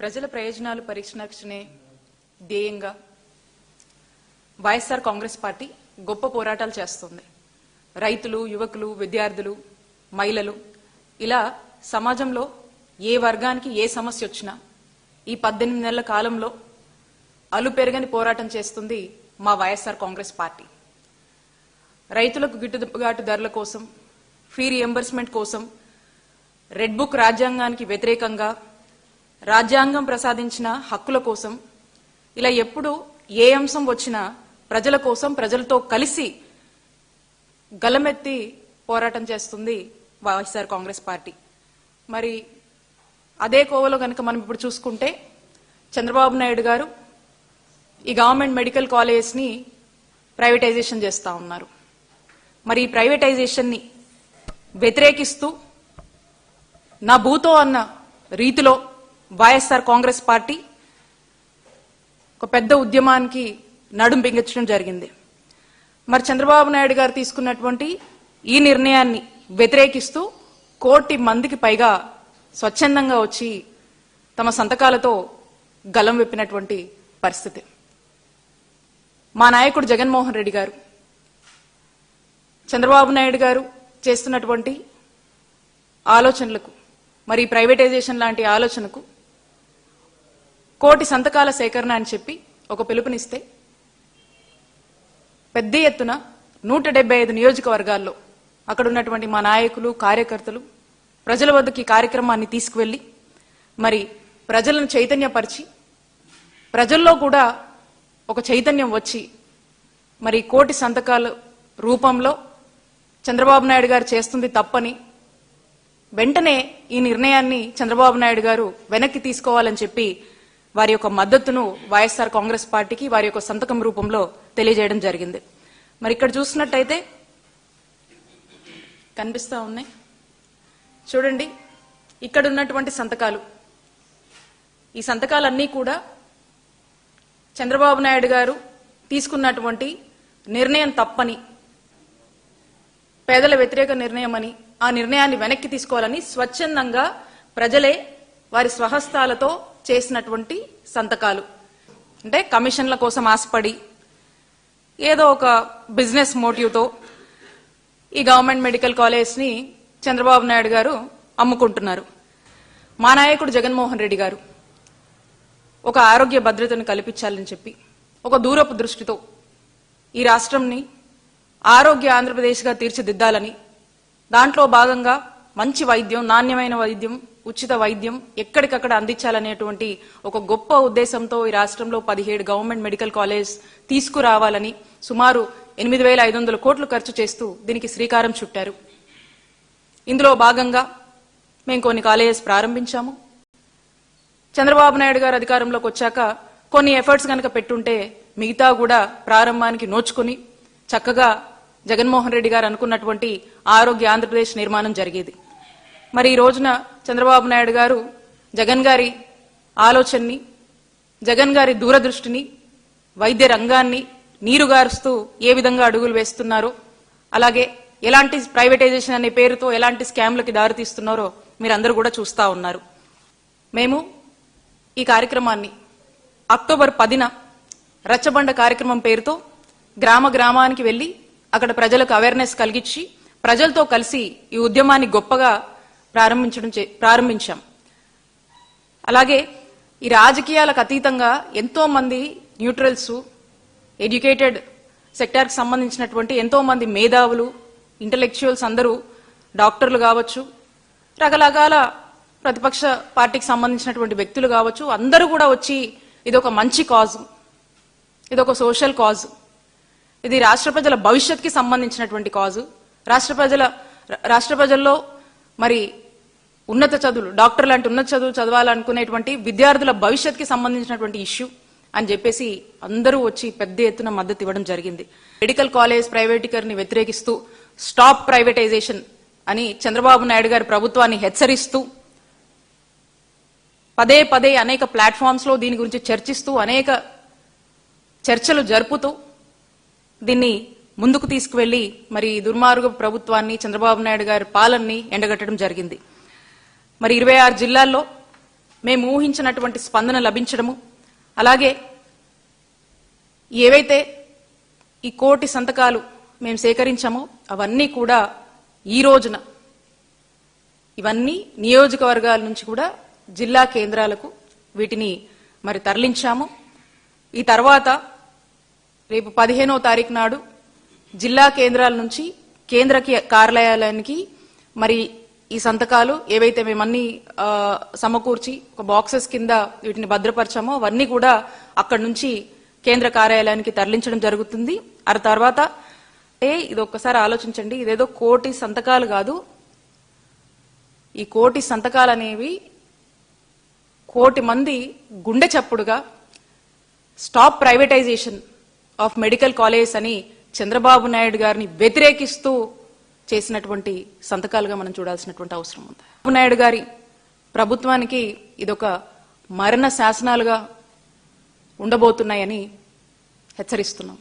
ప్రజల ప్రయోజనాలు పరిరక్షణే ధ్యేయంగా వైఎస్ఆర్ కాంగ్రెస్ పార్టీ గొప్ప పోరాటాలు చేస్తుంది. రైతులు యువకులు విద్యార్థులు మహిళలు ఇలా సమాజంలో ఏ వర్గానికి ఏ సమస్య వచ్చినా ఈ పద్దెనిమిది నెలల కాలంలో అలు పెరగని పోరాటం చేస్తుంది మా వైఎస్ఆర్ కాంగ్రెస్ పార్టీ. రైతులకు గిట్టుబాటు ధరల కోసం ఫీ రియంబర్స్మెంట్ కోసం రెడ్ బుక్ రాజ్యాంగానికి వ్యతిరేకంగా రాజ్యాంగం ప్రసాదించిన హక్కుల కోసం ఇలా ఎప్పుడు ఏ అంశం వచ్చినా ప్రజల కోసం ప్రజలతో కలిసి గలమెత్తి పోరాటం చేస్తుంది వైఎస్ఆర్ కాంగ్రెస్ పార్టీ. మరి అదే కోవలో కనుక మనం ఇప్పుడు చూసుకుంటే చంద్రబాబు నాయుడు గారు ఈ గవర్నమెంట్ మెడికల్ కాలేజెస్ని ప్రైవేటైజేషన్ చేస్తూ ఉన్నారు. మరి ఈ ప్రైవేటైజేషన్ని వ్యతిరేకిస్తూ నా భూతో అన్న రీతిలో వైఎస్ఆర్ కాంగ్రెస్ పార్టీ ఒక పెద్ద ఉద్యమానికి నడుం బిగించడం జరిగింది. మరి చంద్రబాబు నాయుడు గారు తీసుకున్నటువంటి ఈ నిర్ణయాన్ని వ్యతిరేకిస్తూ కోటి మందికి పైగా స్వచ్ఛందంగా వచ్చి తమ సంతకాలతో గలం విప్పినటువంటి పరిస్థితి. మా నాయకుడు జగన్మోహన్ రెడ్డి గారు చంద్రబాబు నాయుడు గారు చేస్తున్నటువంటి ఆలోచనలకు మరి ప్రైవేటైజేషన్ లాంటి ఆలోచనకు కోటి సంతకాల సేకరణ అని చెప్పి ఒక పిలుపునిస్తే పెద్ద ఎత్తున నూట డెబ్బై ఐదు నియోజకవర్గాల్లో అక్కడ ఉన్నటువంటి మా నాయకులు కార్యకర్తలు ప్రజల వద్దకు ఈ కార్యక్రమాన్ని తీసుకువెళ్ళి మరి ప్రజలను చైతన్యపరిచి ప్రజల్లో కూడా ఒక చైతన్యం వచ్చి మరి కోటి సంతకాల రూపంలో చంద్రబాబు నాయుడు గారు చేస్తుంది తప్పని వెంటనే ఈ నిర్ణయాన్ని చంద్రబాబు నాయుడు గారు వెనక్కి తీసుకోవాలని చెప్పి వారి యొక్క మద్దతును వైఎస్ఆర్ కాంగ్రెస్ పార్టీకి వారి యొక్క సంతకం రూపంలో తెలియజేయడం జరిగింది. మరి ఇక్కడ చూసినట్టయితే కనిపిస్తా ఉన్నాయి. చూడండి ఇక్కడ ఉన్నటువంటి సంతకాలు. ఈ సంతకాలన్నీ కూడా చంద్రబాబు నాయుడు గారు తీసుకున్నటువంటి నిర్ణయం తప్పని పేదల వ్యతిరేక నిర్ణయం అని ఆ నిర్ణయాన్ని వెనక్కి తీసుకోవాలని స్వచ్ఛందంగా ప్రజలే వారి స్వహస్తాలతో చేసినటువంటి సంతకాలు. అంటే కమిషన్ల కోసం ఆశపడి ఏదో ఒక బిజినెస్ మోటివ్తో ఈ గవర్నమెంట్ మెడికల్ కాలేజ్ని చంద్రబాబు నాయుడు గారు అమ్ముకుంటున్నారు. మా నాయకుడు జగన్మోహన్ రెడ్డి గారు ఒక ఆరోగ్య భద్రతను కల్పించాలని చెప్పి ఒక దూరపు దృష్టితో ఈ రాష్ట్రంని ఆరోగ్య ఆంధ్రప్రదేశ్గా తీర్చిదిద్దాలని దాంట్లో భాగంగా మంచి వైద్యం నాణ్యమైన వైద్యం ఉచిత వైద్యం ఎక్కడికక్కడ అందించాలనేటువంటి ఒక గొప్ప ఉద్దేశంతో ఈ రాష్ట్రంలో పదిహేడు గవర్నమెంట్ మెడికల్ కాలేజ్ తీసుకురావాలని సుమారు ఎనిమిది వేల ఐదు వందల కోట్లు ఖర్చు చేస్తూ దీనికి శ్రీకారం చుట్టారు. ఇందులో భాగంగా మేము కొన్ని కాలేజెస్ ప్రారంభించాము. చంద్రబాబు నాయుడు గారు అధికారంలోకి వచ్చాక కొన్ని ఎఫర్ట్స్ కనుక పెట్టుంటే మిగతా కూడా ప్రారంభానికి నోచుకుని చక్కగా జగన్మోహన్ రెడ్డి గారు అనుకున్నటువంటి ఆరోగ్య ఆంధ్రప్రదేశ్ నిర్మాణం జరిగేది. మరి ఈ రోజున చంద్రబాబు నాయుడు గారు జగన్ గారి ఆలోచనని జగన్ గారి దూరదృష్టిని వైద్య రంగాన్ని నీరుగారుస్తూ ఏ విధంగా అడుగులు వేస్తున్నారో అలాగే ఎలాంటి ప్రైవేటైజేషన్ అనే పేరుతో ఎలాంటి స్కామ్లకి దారితీస్తున్నారో మీరందరూ కూడా చూస్తా ఉన్నారు. మేము ఈ కార్యక్రమాన్ని అక్టోబర్ పదిన రచ్చబండ కార్యక్రమం పేరుతో గ్రామ గ్రామానికి వెళ్ళి అక్కడ ప్రజలకు అవేర్నెస్ కలిగించి ప్రజలతో కలిసి ఈ ఉద్యమాన్ని గొప్పగా ప్రారంభించడం చే- ప్రారంభించాం. అలాగే ఈ రాజకీయాలకు అతీతంగా ఎంతో మంది న్యూట్రల్స్ ఎడ్యుకేటెడ్ సెక్టార్కి సంబంధించినటువంటి ఎంతో మంది మేధావులు ఇంటలెక్చువల్స్ అందరూ డాక్టర్లు కావచ్చు రకరకాల ప్రతిపక్ష పార్టీకి సంబంధించినటువంటి వ్యక్తులు కావచ్చు అందరూ కూడా వచ్చి ఇది ఒక మంచి కాజ్ ఇదొక సోషల్ కాజ్. ఇది రాష్ట్ర ప్రజల భవిష్యత్కి సంబంధించినటువంటి కాజు. రాష్ట్ర ప్రజల రాష్ట్ర ప్రజల్లో మరి ఉన్నత చదువులు డాక్టర్ లాంటి ఉన్నత చదువులు చదవాలనుకునేటువంటి విద్యార్థుల భవిష్యత్కి సంబంధించినటువంటి ఇష్యూ అని చెప్పేసి అందరూ వచ్చి పెద్ద ఎత్తున మద్దతు ఇవ్వడం జరిగింది. మెడికల్ కాలేజ్ ప్రైవేటీకరణని వ్యతిరేకిస్తూ స్టాప్ ప్రైవేటైజేషన్ అని చంద్రబాబు నాయుడు గారి ప్రభుత్వాన్ని హెచ్చరిస్తూ పదే పదే అనేక ప్లాట్ఫామ్స్లో దీని గురించి చర్చిస్తూ అనేక చర్చలు జరుపుతూ దీన్ని ముందుకు తీసుకువెళ్ళి మరి దుర్మార్గ ప్రభుత్వాన్ని చంద్రబాబు నాయుడు గారి పాలనని ఎండగట్టడం జరిగింది. మరి ఇరవై ఆరు జిల్లాల్లో మేము ఊహించినటువంటి స్పందన లభించడము. అలాగే ఏవైతే ఈ కోటి సంతకాలు మేము సేకరించామో అవన్నీ కూడా ఈ రోజున ఇవన్నీ నియోజకవర్గాల నుంచి కూడా జిల్లా కేంద్రాలకు వీటిని మరి తరలించాము. ఈ తర్వాత రేపు పదిహేనో తారీఖు నాడు జిల్లా కేంద్రాల నుంచి కేంద్ర కార్యాలయానికి మరి ఈ సంతకాలు ఏవైతే మేమన్నీ సమకూర్చి ఒక బాక్సెస్ కింద వీటిని భద్రపరచామో అవన్నీ కూడా అక్కడి నుంచి కేంద్ర కార్యాలయానికి తరలించడం జరుగుతుంది. ఆ తర్వాత ఏ ఇది ఒక్కసారి ఆలోచించండి ఇదేదో కోటి సంతకాలు కాదు. ఈ కోటి సంతకాలు అనేవి కోటి మంది గుండె చప్పుడుగా stop privatisation of medical college అని చంద్రబాబు నాయుడు గారిని వ్యతిరేకిస్తూ చేసినటువంటి సంతకాలుగా మనం చూడాల్సినటువంటి అవసరం ఉంది. నాయుడు గారి ప్రభుత్వానికి ఇదొక మరణ శాసనాలుగా ఉండబోతున్నాయని హెచ్చరిస్తున్నాం.